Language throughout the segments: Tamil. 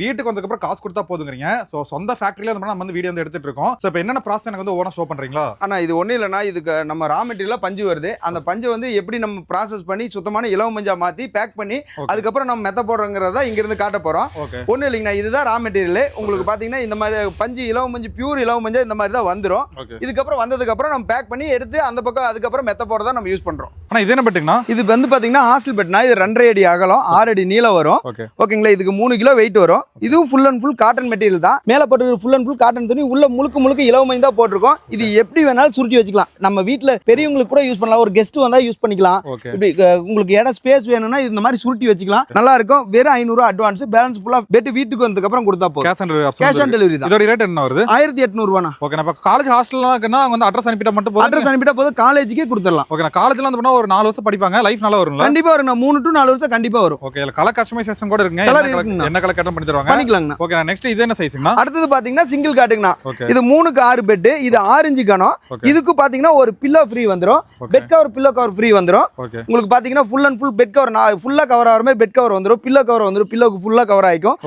வீட்டுக்கு வந்ததுக்கப்புறம் காசு கொடுத்தா போதுங்கிறீங்க. ஸோ சொந்த ஃபேக்டரியில வந்து நம்ம வந்து வீடியோ வந்து எடுத்துட்டு இருக்கோம். ஸோ இப்போ என்னென்ன ப்ராசஸ் எனக்கு வந்து ஓனா ஷோ பண்றீங்களா? ஆனா இது ஒன்றும் இல்லைன்னா இதுக்கு நம்ம ரா மெட்டீரியலாக பஞ்சு வருது. அந்த பஞ்சை வந்து எப்படி நம்ம ப்ராசஸ் பண்ணி சுத்தமான இலவ மஞ்சா மாற்றி பேக் பண்ணி. அதுக்கப்புறம் நம்ம மெத்த போடுறோங்கிறத இங்கிருந்து காட்ட போகிறோம் ஒன்றும் இல்லைங்கண்ணா. இதுதான் ரா மெட்டீரியல் உங்களுக்கு பார்த்தீங்கன்னா இந்த மாதிரி பஞ்சு இலவ மஞ்சு பியூர் இலவ மஞ்சள் இந்த மாதிரி தான் வந்துடும் இதுக்கப்புறம் வந்ததுக்கப்புறம் நம்ம பேக் பண்ணி எடுத்து அந்த பக்கம் அதுக்கப்புறம் மெத்த போடுறதா நம்ம யூஸ் பண்ணுறோம் ஆனா இது என்ன பெட்டுங்கண்ணா? இது வந்து பார்த்தீங்கன்னா ஹாஸ்டல் பெட்னா இது ரெண்டரை அடி அகலம் ஆறு அடி நீளம் வரும். ஓகே ஓகேங்களா இதுக்கு மூணு கிலோ வெயிட் வரும். இதுவும் full and full cotton material தான். மேலே போட்டு ஃபுல் அண்ட் ஃபுல் காட்டன் துணி உள்ள முழுக்க முழுக்க இலவ மஞ்சள் தான் போட்டிருக்கோம். இது எப்படி வேணாலும் சுருட்டி வச்சுக்கலாம். நம்ம வீட்டில் பெரியவங்களுக்கு கூட யூஸ் பண்ணலாம். ஒரு கெஸ்ட் வந்தால் யூஸ் பண்ணிக்கலாம். இப்படி உங்களுக்கு இடம் ஸ்பேஸ் வேணும்னா இந்த மாதிரி சுருட்டி வச்சுக்கலாம். நல்லா இருக்கும். வெறும் ஐநூறு அட்வான்ஸ் பேலன்ஸ் ஃபுல்லாக பெட் வீட்டுக்கு வந்ததுக்கு அப்புறம் கொடுத்தா போதும். கேஷ் ஆன் டெலிவரி தான். இதோட ரேட் என்ன வருது? ஆயிரத்தி எட்நூறுவாண்ணா ஓகே நம்ம காலேஜ் ஹாஸ்டல்லாம் இருக்குன்னா அவங்க வந்து அட்ரஸ் அனுப்பிட்டா மட்டும் போதும். அட்ரஸ் அனுப்பிட்டா போதும். காலேஜுக்கே கொடுத்துடலாம். ஓகே நான் காலேஜ்ல வந்து பண்ணா ஒரு நாலு வருஷம் படிப்பாங்க. லைஃப் நல்லா வரும்ல? கண்டிப்பா வரும் மூணு டு நாலு வருஷம் கண்டிப்பா வரும். ஓகே கலர் கஸ்டமைசேஷன் கூட இருக்குங்க. என்ன கலர் கேட்டும் பண்ணி தருவாங்க. பண்ணிக்கலாங்கண்ணா. ஓகே நெக்ஸ்ட் இது என்ன சைஸ்ங்கண்ணா அடுத்தது பாத்தீங்கன்னா சிங்கிள் காட்டுங்கண்ணா இது மூணுக்கு ஆறு பெட் இது ஆரஞ்சு கணம். இதுக்கு பாத்தீங்கன்னா ஒரு பில்லோ ஃப்ரீ வந்துரும். Bed cover pillow cover free வந்துரும். உங்களுக்கு பாத்தீங்கன்னா full and full bed cover ஃபுல்லா கவர் ஆகிற மாதிரி பெட் கவர் வந்துரும். பில்லோ கவர் வந்துரும். பில்லோக்கு ஃபுல்லா கவர் ஆயிக்கும்.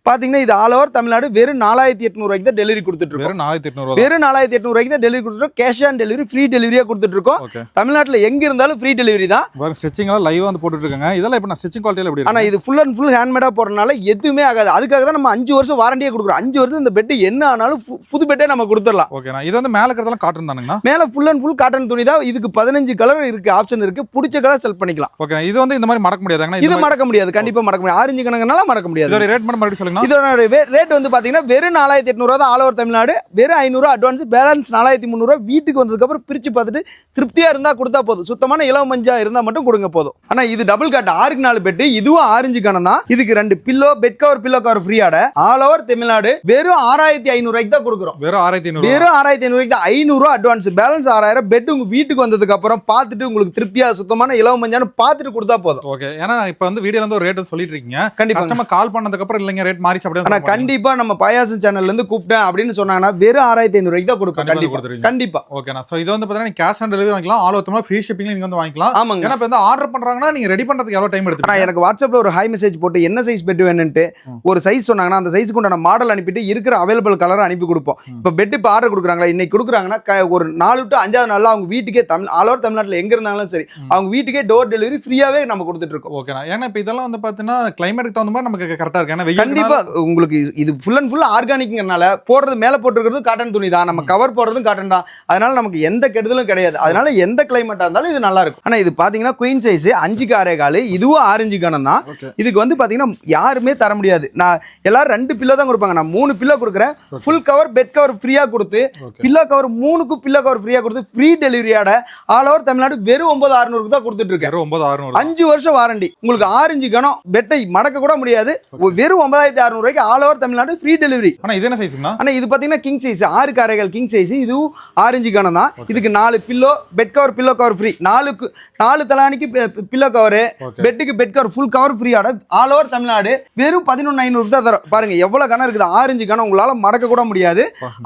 ஓகே பாத்தீங்கன்னா இது ஆல் ஓவர் தமிழ்நாடு வெறும் நாலாயிரத்தி எட்நூறுவாய்க்கு தான் டெலிவரி கொடுத்துட்டு இருக்கோம். வெறும் நாலாயிரத்தி எட்நூறு வெறும் நாலாயிரத்தி எட்நூறுவாய்க்கு தான் டெலிவரி கொடுத்துருக்கோம் கேஷ் ஆன் டெலிவரி ஃப்ரீ டெலிவரியா கொடுத்துட்டு இருக்கோம். தமிழ்நாட்டுல எங்க இருந்தாலும் ஃப்ரீ டெலிவரி தான். பாருங்க ஸ்டிச்சிங் எல்லாம் லைவ் வந்து போட்டுட்டு இருக்காங்க. இதெல்லாம் இப்போ நான் ஸ்டிச்சிங் குவாலிட்டியில எப்படி ஆனா இருக்கு இது ஃபுல் அண்ட் ஃபுல் ஹேண்ட்மேடா போடுறதுனால எதுவுமே ஆகாது. அதுக்காக தான் நம்ம அஞ்சு வருஷம் வாரண்டியே கொடுக்குறோம். அஞ்சு வருஷம் இந்த பெட் என்ன ஆனாலும் புது பெட்டே நம்ம கொடுத்துடலாம். ஓகேண்ணா இது வந்து மேல இருக்கிறதெல்லாம் காட்டன் தானுங்கண்ணா? மேல ஃபுல் அண்ட் ஃபுல் காட்டன் துணி தான். இதுக்கு பதினஞ்சு கலர் இருக்கு ஆப்ஷன் இருக்கு. பிடிச்ச கலர் செலக்ட் பண்ணிக்கலாம். ஓகே இது வந்து இந்த மாதிரி மறக்க முடியாதுங்கண்ணா? இது மறக்க முடியாது. கண்டிப்பா மறக்க முடியாது. ஆரஞ்சு கணக்குனால மறக்க முடியாது. ரேட் மட்டும் மறுபடியும் சொல்லுங்கண்ணா இதோட ரேட் வந்து பாத்தீங்கன்னா வெறும் நாலாயிரத்தி எட்நூறுவா தான் ஆல் ஓவர் தமிழ்நாடு. வெறும் ஐநூறு அட்வான்ஸ் பேலன்ஸ் நாலாயிரத்தி முந்நூறுவா வீட்டுக்கு வந்ததுக்கு அப்புறம் பிரிச்சு பார்த்துட்டு திருப்தியா இருந்தா கொடுத்தா போதும். சுத்தமான இளம் மஞ்சா இருந்தா மட்டும் கொடுங்க போதும். ஆனா இது டபுள் காட் ஆறுக்கு நாலு பெட் இதுவும் ஆரஞ்சு கணம் தான். இதுக்கு ரெண்டு pillow bed cover pillow cover ஃப்ரீயாட all over Tamil Nadu வெறும் ஆறாயிரத்தி ஐநூறு ரூபாய்க்கு தான் கொடுக்குறோம். வெறும் ஆயிரத்தி ஐநூறு வெறும் ஆறாயிரத்தி ஐநூறுக்கு தான். ஐநூறுரூவா அட்வான்ஸ் பேலன்ஸ் ஆறாயிரம் பெட் உங்க வீட்டுக்கு வந்ததுக்கு அப்புறம் பார்த்துட்டு உங்களுக்கு திருப்தியா சுத்தமான இளம் மஞ்சான்னு பார்த்துட்டு கொடுத்தா போதும். ஓகே ஏன்னா இப்போ வந்து வீடியோல வந்து ஒரு ரேட் சொல்லிட்டு இருக்கீங்க. கண்டிப்பா கஸ்டமர் கால் பண்ணதுக்கு அப்புறம் இல்லைங்க ரேட் மாறிச்சு ஆனா அப்படியே கண்டிப்பா நம்ம பாயாசம் சேனல்ல இருந்து கூப்பிட்டேன் அப்படின்னு சொன்னாங்கன்னா வெறும் ஆறாயிரத்தி ஐநூறுக்கு தான் கொடுப்போம் கண்டிப்பா கண்டிப்பா. கொடுத்துருவீங்க. கண்டிப்பா. ஓகேண்ணா ஸோ இது வந்து பார்த்தீங்கன்னா கேஷ் ஆன் டெலிவரி வாங்கிக்கலாம். ஆல் ஓவர் ஃப்ரீ ஷிப்பிங் நீங்க வந்து வாங்கிக்கலாம். ஆமாங்க. ஏன்னா இப்போ வந்து ஆர்டர் பண்றாங்கன்னா நீங்க ரெடி பண்றதுக்கு எவ்வளவு டைம் எடுத்துக்கலாம் எனக்கு வாட்ஸ்அப்ல ஒரு ஹை மெசேஜ் போட்டு என்ன சைஸ் பெட் வேணும்ட்டு ம். ஒரு சைஸ் சொன்னாங்கன்னா அந்த சைஸ்க்கு உண்டான மாடல் அனுப்பிட்டு இருக்கிற அவைலபிள் கலரை அனுப்பி கொடுப்போம். இப்போ பெட் இப்போ ஆர்டர் கொடுக்குறாங்களா? இன்னைக்கு கொடுக்குறாங்கன்னா ஒரு நாலு டு அஞ்சாவது நாள்ல அவங்க வீட்டுக்கே தமிழ் ஆல் ஓவர் தமிழ்நாட்டில் எங்க இருந்தாலும் சரி. அவங்க வீட்டுக்கே டோர் டெலிவரி ஃப்ரீயாவே நம்ம கொடுத்துட்டு இருக்கோம். ஓகேண்ணா ஏன்னா இப்போ இதெல்லாம் வந்து பார்த்தீங்கன்னா கிளைமேட்டுக்கு தகுந்த மாதிரி நமக்கு கரெக்டாக இருக்கு. ஏன்னா கண்டிப்பா உங்களுக்கு இது ஃபுல் அண்ட் ஃபுல் ஆர்கானிக்ங்கிறனால போடுறது மேல போட்டுருக்கிறது காட்டன் துணி தான். நம்ம கவர் போடுறதும் காட்டன் தான். அதனால நமக்கு எந்த கெடுதலும் கிடையாது. அதனால எந்த கிளைமேட்டா இருந்தாலும் இது நல்லா இருக்கும். ஆனா இது பாத்தீங்கன்னா குயின் சைஸ் அஞ்சுக்கு ஆறே காலு இதுவும் ஆரஞ்சு கணம் தான். இதுக்கு வந்து பாத்தீங்கன்னா யாருமே தர முடியாது. நான் எல்லாரும் ரெண்டு பில்லோ தான் கொடுப்பாங்க. நான் மூணு பில்லோ கொடுக்குறேன். ஃபுல் கவர் பெட் கவர் ஃப்ரீயா கொடுத்து பில்லோ கவர் மூணுக்கும் பில்லோ கவர் ஃப்ரீயா கொடுத்து ஃப்ரீ டெலிவரியோட ஆல் ஓவர் தமிழ்நாடு வெறும் ஒன்பது அறுநூறுக்கு தான் கொடுத்துட்டு இருக்கேன். ஒன்பது அறுநூறு அஞ்சு வருஷம் வாரண்டி உங்களுக்கு ஆரஞ்சு கணம் பெட்டை மடக்க கூட முடியாது. வெறும் ஒன்பதாயிரத்தி அறுநூறு ரூபாய்க்கு all over Tamil Nadu free delivery ஆனா இது என்ன சைஸுங்கண்ணா ஆனா இது பாத்தீங்கன்னா கிங் சைஸ் ஆறு காரைகள் கிங் சைஸ் இதுவும் ஆரஞ்சு கணம் தான். இதுக்கு நாலு pillow bed cover pillow cover free நாலுக்கு நாலு தலானிக்கு பில்லோ கவர் பெட்டுக்கு பெட் கவர் ஃபுல் கவர் ஃப்ரீயோட ஆல் ஓவர் தமிழ்நாடு. வெறும் பதினொன்று ஐநூறு தான் தரும். பாருங்க எவ்வளவு கணம் இருக்குது? ஆரஞ்சு கணம் உங்களால மடக்க கூட முடியாது.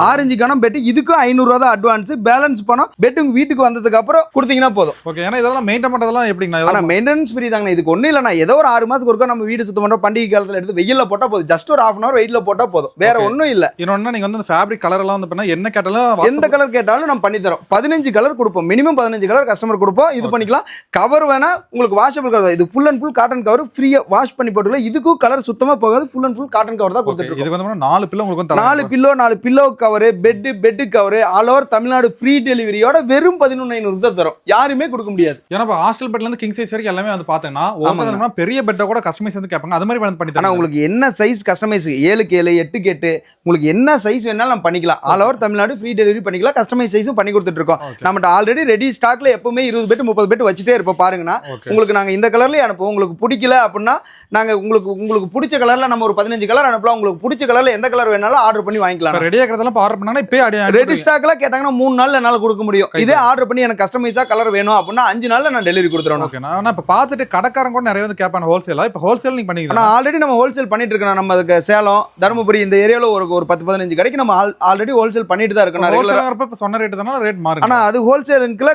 ஆரஞ்சு கணம் பெட்டு இதுக்கும் ஐநூறுரூவா தான் அட்வான்ஸ் பேலன்ஸ் பணம் பெட் வீட்டுக்கு வந்ததுக்கு அப்புறம் கொடுத்தீங்கன்னா போதும். ஓகே ஏன்னா இதெல்லாம் மெயின்டைன் பண்றதெல்லாம் எப்படிங்கண்ணா? ஆனா இதெல்லாம் மெயின்டெனன்ஸ் ஃப்ரீ தாங்க இதுக்கு ஒன்றும் இல்லைண்ணா. ஏதோ ஒரு ஆறு மாசத்துக்கு ஒருக்கா நம்ம வீடு சுத்தம் பண்றோம். பண்டிகை காலத்துல எடுத்து வெயில்ல போட்டா போதும். ஜஸ்ட் ஒரு ஹாஃப் அன் அவர் வெயிட்ல போட்டா போதும். வேற. ஒன்றும் இல்ல. இன்னொன்னு நீங்க வந்து ஃபேப்ரிக் கலர் எல்லாம் வந்து பண்ணா என்ன கேட்டாலும் எந்த கலர் கேட்டாலும் நம்ம பண்ணி தரோம் பதினஞ்சு கலர் கொடுப்போம். மினிமம் பதினஞ்சு கலர் கஸ்டமர் கொடுப்போம். இது. பண்ணிக்கலாம். கவர் வேணா உங்களுக்கு வாஷபிள் கவர் இது full and full cotton cover ஃப்ரீயா வாஷ் பண்ணி போட்டுக்கலாம். இதுக்கும் கலர் சுத்தமா போகாது. Full and full cotton cover தான் கொடுத்துட்டு இதுக்கு வந்து நாலு பில்லு உங்களுக்கு நாலு. பில்லோ நாலு pillow cover bed bed cover all over Tamil Nadu free டெலிவரியோட வெறும் பதினொன்று ஐநூறு தான் தரும். யாருமே கொடுக்க முடியாது. ஏன்னா இப்போ ஹாஸ்டல் பெட்ல இருந்து கிங் சைஸ் வரைக்கும் எல்லாமே வந்து ஒவ்வொருத்தர் பெரிய பெட்டை கூட கஸ்டமைஸ் வந்து கேட்பாங்க. அது மாதிரி வந்து பண்ணி உங்களுக்கு என்ன சைஸ் கஸ்டமைஸ் ஏழுக்கு ஏழு எட்டுக்கு எட்டு உங்களுக்கு என்ன சைஸ் வேணாலும் நம்ம பண்ணிக்கலாம். All over Tamil Nadu free delivery பண்ணிக்கலாம். கஸ்டமைஸ் சைஸும் பண்ணி கொடுத்துட்டு இருக்கோம் Okay. நம்மகிட்ட ஆல்ரெடி ரெடி ஸ்டாக்ல எப்பவுமே இருபது பெட் முப்பது பெட் வச்சுட்டே இருப்போம் பாருங்கண்ணா. ஓகே உங்களுக்கு நாங்க இந்த கலர்லயே அனுப்புவோம். உங்களுக்கு பிடிக்கல அப்படின்னா நாங்க உங்களுக்கு உங்களுக்கு பிடிச்ச கலர்ல நம்ம ஒரு பதினஞ்சு கலர் அனுப்பலாம். உங்களுக்கு பிடிச்ச கலர்ல எந்த கலர் வேணாலும் ஆர்டர் பண்ணி வாங்கிக்கலாம் ரெடி ஆகிறதெல்லாம் ஆர்டர் பண்ணாங்கன்னா இப்போ ரெடி ஸ்டாக்ல கேட்டாங்கன்னா மூணு நாள்ல என்னால கொடுக்க முடியும். இதே ஆர்டர் பண்ணி எனக்கு கஸ்டமைஸா கலர் வேணும் அப்படின்னா அஞ்சு நாள்ல நான் டெலிவரி கொடுத்துருவேன் ஓகே நான் இப்போ பார்த்துட்டு கடைக்காரங்க கூட நிறைய வந்து கேட்பாங்க ஹோல்சேலா இப்போ ஹோல்சேல் நீங்க ஆனா பண்ணிக்கலாம் ஆல்ரெடி நம்ம ஹோல்சேல் பண்ணிட்டு இருக்கோம் நம்ம அதுக்கு சேலம் தருமபுரி இந்த ஏரியாவில் ஒரு ஒரு பத்து பதினஞ்சு கடைக்கு நம்ம ஆல்ரெடி ஹோல்சேல் பண்ணிட்டு தான் இருக்கோம். நான் ரெகுலரா ஹோல்சேலர் இப்ப சொன்ன ரேட் தானே? ரேட் மாறுங்க. ஆனா அது ஹோல்சேலுக்குல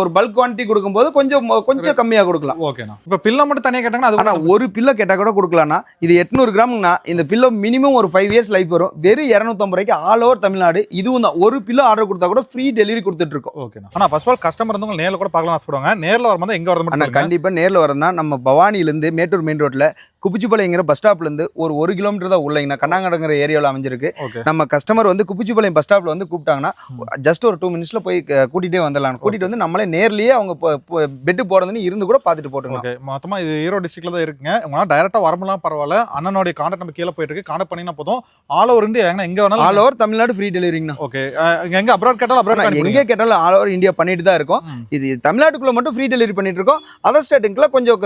ஒரு பல்க் குவான்டிட்டி கொடுக்கும்போது கொஞ்சம் கொஞ்சம் கம்மியா கொடுக்கலாம். ஓகேண்ணா இப்ப பில்ல மட்டும் தனியா கேட்டாங்கன்னா அது ஆனா ஒரு பில்லோ கேட்டா கூட கொடுக்கலாம்னா இது எட்நூறு கிராம்னா இந்த பில்லோ மினிமம் ஒரு ஃபைவ் இயர்ஸ் லைஃப் வரும். வெறும் இரநூத்தம்பது ரூபாய்க்கு ஆல் ஓவர் தமிழ்நாடு. இதுவும் தான். ஒரு பில்லோ ஆர்டர் கொடுத்தா கூட ஃப்ரீ டெலிவரி கொடுத்துட்டு இருக்கோம். ஓகேண்ணா ஆனா ஃபர்ஸ்ட் ஆல் கஸ்டமர் உங்களை நேர்ல கூட பார்க்கலாம் ஆசைப்படுவாங்க. நேர்ல வரும்போது எங்க வரது மட்டும் ஆனா சொல்லுங்க. கண்டிப்பா நேர்ல வரதுனா நம்ம பவானியிலேருந்து மேட்டூர் மெயின் ரோட்ல குப்பிச்சிப்பாளையங்கிற பஸ் ஸ்டாப்ல இருந்து ஒரு ஒரு கிலோமீட்டர் தான் உள்ளீங்கண்ணா கண்ணாங்கடங்கிற ஏரியாவில் அமைஞ்சிருக்கு. நம்ம கஸ்டமர் வந்து குப்பிச்சிப்பாளையம் பஸ் ஸ்டாப்ல வந்து கூப்பிட்டாங்கன்னா ஜஸ்ட் ஒரு டூ மினிட்ஸ்ல போய் க- கூட்டிட்டே வந்துடலாம். கூட்டிட்டு வந்து நம்மளே நேர்லயே அவங்க பெட்டு போறதுன்னு இருந்து கூட பார்த்துட்டு போட்டுக்கலாம். ஓகே மொத்தமா இது ஈரோடு டிஸ்ட்ரிக்ட்ல தான் இருக்குங்க. உங்களால டைரக்டா வரமுலாம் பரவாயில்ல. அண்ணனுடைய கான்டாக்ட் நம்ம கீழே போயிட்டு இருக்கு. கான்டாக்ட் பண்ணினா போதும். ஆல் ஓவர் இந்தியா எங்க எங்க ஆல் வேணாலும் ஓவர் தமிழ்நாடு ஃப்ரீ டெலிவரிங்கண்ணா ஓகே எங்க அப்ராட் கேட்டாலும் அப்ராட் எங்கே கேட்டாலும் ஆல் ஓவர் இந்தியா பண்ணிட்டு தான் இருக்கோம். இது தமிழ்நாட்டுக்குள்ள மட்டும் ஃப்ரீ டெலிவரி பண்ணிட்டு இருக்கோம். அதர் ஸ்டேட்டுக்குள்ள கொஞ்சம்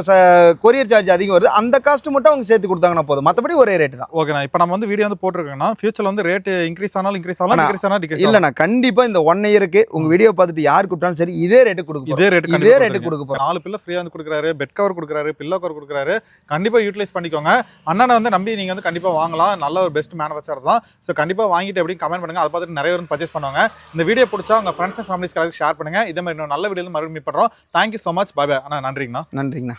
கொரியர் சார்ஜ் அதிகம் வருது. அந்த காஸ்ட் மட்டும் அவங்க சேர்த்து கொடுத்தாங்கன்னா போதும். மற்றபடி ஒரே ரேட் தான். ஓகேண்ணா இப்போ நம்ம வந்து வீடியோ வந்து போட்டிருக்கோம்னா ஃபியூச்சர்ல வந்து ரேட் இன்க்ரீஸ் ஆனாலும் இன்க்ரீஸ் ஆகலாம் ஆனா, இன்க்ரீஸ் ஆனாலும் டிக்ரீஸ் இல்லண்ணா கண்டிப்பா இந்த ஒன் இயருக்கு உங்க வீடியோ பார்த்துட்டு யார் கூப்பிட்டாலும் சரி இதே ரேட்டு கொடுக்க போறோம். இதே ரேட் இதே ரேட்டு கொடுக்க போறோம். நாலு பில்ல ஃப்ரீயா வந்து கொடுக்குறாரு பெட் கவர் கொடுக்குறாரு பில்லோ கவர் கொடுக்குறாரு. கண்டிப்பா யூட்டிலைஸ் பண்ணிக்கோங்க. அண்ணனை வந்து நம்பி நீங்க வந்து கண்டிப்பா வாங்கலாம். நல்ல ஒரு பெஸ்ட் மேனுஃபேக்சர் தான். ஸோ கண்டிப்பா வாங்கிட்டு எப்படி கமெண்ட் பண்ணுங்க. அதை பார்த்துட்டு நிறைய பேர் பர்ச்சேஸ் பண்ணுவாங்க. இந்த வீடியோ பிடிச்சா உங்க ஃப்ரெண்ட்ஸ் அண்ட் ஃபேமிலிஸ்க்கு ஷேர் பண்ணுங்க. இதே மாதிரி இன்னும் நல்ல வீடியோ மறுபடியும் மீட் பண்றோம். Thank you so much bye bye அண்ணா நன்றிங்கண்ணா. நன்றிங்கண்ணா.